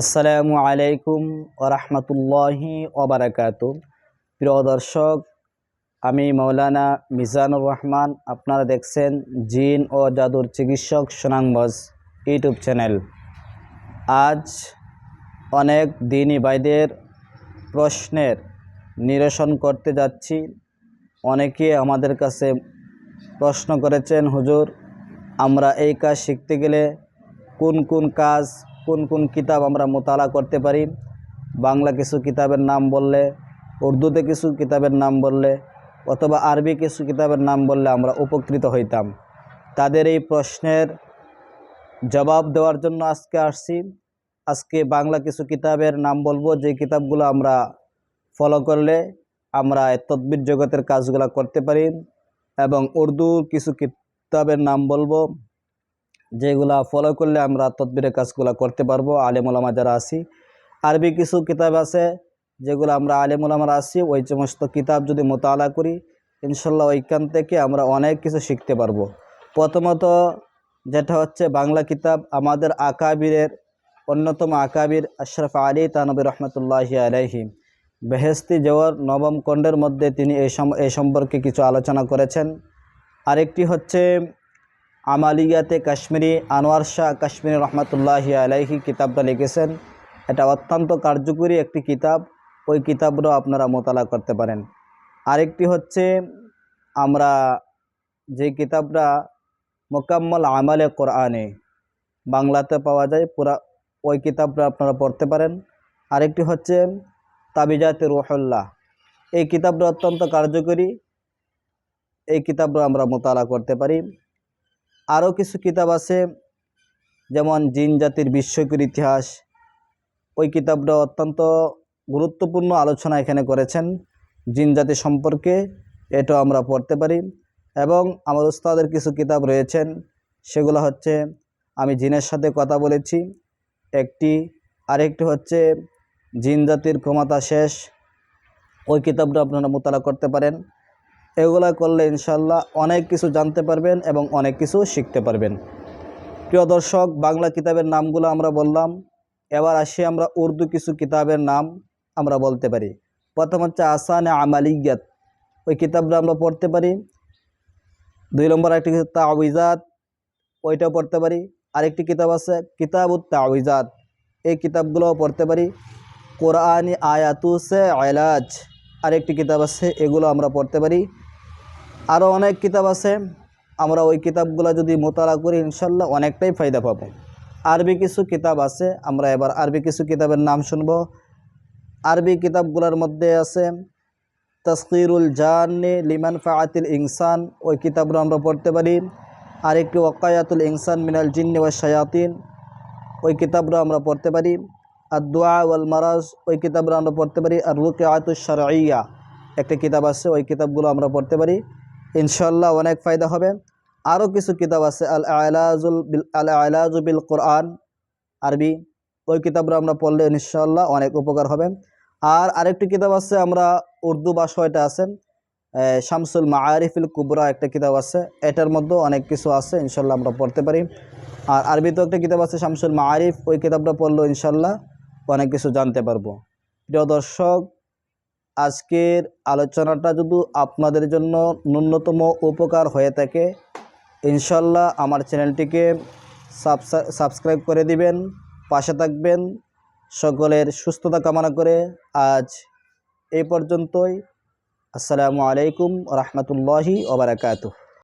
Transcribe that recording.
আসসালামু আলাইকুম ওরহমতুল্লাহি ওবরাকাত প্রিয় দর্শক, আমি মৌলানা মিজানুর রহমান। আপনারা দেখছেন জিন ও জাদুর চিকিৎসক সুনাংবজ ইউটিউব চ্যানেল। আজ অনেক দিনী ভাইদের প্রশ্নের নিরসন করতে যাচ্ছি। অনেকে আমাদের কাছে প্রশ্ন করেছেন, হুজুর, আমরা এই কাজ শিখতে গেলে কোন কোন কাজ কোন কোন কিতাব আমরা মোতালা করতে পারি? বাংলা কিছু কিতাবের নাম বললে, উর্দুতে কিছু কিতাবের নাম বললে, অথবা আরবি কিছু কিতাবের নাম বললে আমরা উপকৃত হইতাম। তাদের এই প্রশ্নের জবাব দেওয়ার জন্য আজকে আসছি। আজকে বাংলা কিছু কিতাবের নাম বলব, যে কিতাবগুলো আমরা ফলো করলে আমরা তদ্বির জগতের কাজগুলো করতে পারি। এবং উর্দু কিছু কিতাবের নাম বলব যেগুলা ফলো করলে আমরা তদ্বিরের কাজগুলো করতে পারব আলেমুলামা যারা আসি আরবি কিছু কিতাব আছে যেগুলো আমরা আলেমুলামারা আসি ওই সমস্ত কিতাব যদি মোতালা করি, ইনশাল্লাহ ওইখান থেকে আমরা অনেক কিছু শিখতে পারব। প্রথমত যেটা হচ্ছে বাংলা কিতাব, আমাদের আকাবিরের, অন্যতম আকাবির আশরাফ আলী তানবী রহমতুল্লাহ আলহি বেহেস্তি জওয়ার নবম খণ্ডের মধ্যে তিনি এই সম্পর্কে কিছু আলোচনা করেছেন। আরেকটি হচ্ছে আমালিয়াতে কাশ্মীরি আনোয়ার শাহ কাশ্মীরি রহমতুল্লাহি আলাইহি কিতাবটা লিখেছেন। এটা অত্যন্ত কার্যকরী একটি কিতাব। ওই কিতাবটাও আপনারা মোতালা করতে পারেন। আরেকটি হচ্ছে, আমরা যে কিতাবটা মোকাম্মল আমালে কোরআনে বাংলাতে পাওয়া যায়, পুরা ওই কিতাবটা আপনারা পড়তে পারেন। আরেকটি হচ্ছে, তাবিজাতে রুহল্লাহ। এই কিতাবটা অত্যন্ত কার্যকরী। এই কিতাবটা আমরা মোতালা করতে পারি। আরও কিছু কিতাব আছে, যেমন জিন জাতির বিস্ময়কর ইতিহাস। ওই কিতাবটা অত্যন্ত গুরুত্বপূর্ণ আলোচনা এখানে করেছেন। জিন জাতি সম্পর্কে এটা আমরা পড়তে পারি এবং আমার উস্তাদের কিছু কিতাব রয়েছেন। সেগুলো হচ্ছে, আমি জিনের সাথে কথা বলেছি। একটি, আরেকটি হচ্ছে, জিন জাতির ক্ষমতা শেষ। ওই কিতাবটা আপনারা মোতালা করতে পারেন। এগুলা করলে ইনশাল্লাহ অনেক কিছু জানতে পারবেন এবং অনেক কিছু শিখতে পারবেন। প্রিয় দর্শক, বাংলা কিতাবের নামগুলো আমরা বললাম। এবার আসি আমরা উর্দু কিছু কিতাবের নাম আমরা বলতে পারি। প্রথম হচ্ছে আসানে আমালিয়াত। ওই কিতাবটা আমরা পড়তে পারি। দুই নম্বর একটি কিতাব তাওয়িজাত। ওইটাও পড়তে পারি। আরেকটি কিতাব আছে কিতাবুত তাওয়িজাত এই কিতাবগুলোও পড়তে পারি। কোরআনি আয়াতুসে আয়লাজ আরেকটি কিতাব আছে, এগুলো আমরা পড়তে পারি। আরও অনেক কিতাব আছে। আমরা ওই কিতাবগুলো যদি মোতালা করি, ইনশাল্লাহ অনেকটাই ফায়দা পাবো। আরবি কিছু কিতাব আছে, আমরা এবার আরবি কিছু কিতাবের নাম শুনব। আরবি কিতাবগুলোর মধ্যে আছে তসকিরুল জান্নে লিমান ফাআতিল ইনসান, ওই কিতাবগুলো আমরা পড়তে পারি। আরেকটি ওকায়াতুল ইনসান মিনাল জিন্নি ওয়া শায়াতিন, ওই কিতাবগুলো আমরা পড়তে পারি। আর দোয়া ওয়াল মারাজ, ওই কিতাবগুলো আমরা পড়তে পারি। আর রুকে আতুল শারঈয়া, একটা কিতাব আছে, ওই কিতাবগুলো আমরা পড়তে পারি। ইনশাল্লাহ অনেক ফায়দা হবে। আরও কিছু কিতাব আছে আল আলাজুল বিল আল আলাজু বিল কোরআন আরবি। ওই কিতাবগুলো আমরা পড়লে ইনশাল্লাহ অনেক উপকার হবে। আর আরেকটি কিতাব আছে, আমরা উর্দু ভাষা এটা আছে শামসুল মাআরিফিল কুবরা একটা কিতাব আছে, এটার মধ্যেও অনেক কিছু আছে ইনশাল্লাহ আমরা পড়তে পারি। আর আরবিতেও একটা কিতাব আছে, শামসুল মাআরিফ, ওই কিতাবটা পড়লেও ইনশাল্লাহ অনেক কিছু জানতে পারব। প্রিয় দর্শক আজকের আলোচনাটা যদি আপনাদের জন্য ন্যূনতম উপকার হয়ে থাকে, ইনশাল্লাহ আমার চ্যানেলটিকে সাবস্ক্রাইব করে দিবেন, পাশে থাকবেন, সকলের সুস্থতা কামনা করে আজ এই পর্যন্তই। আসসালামু আলাইকুম রহমতুল্লাহি ওবরাকাতুহ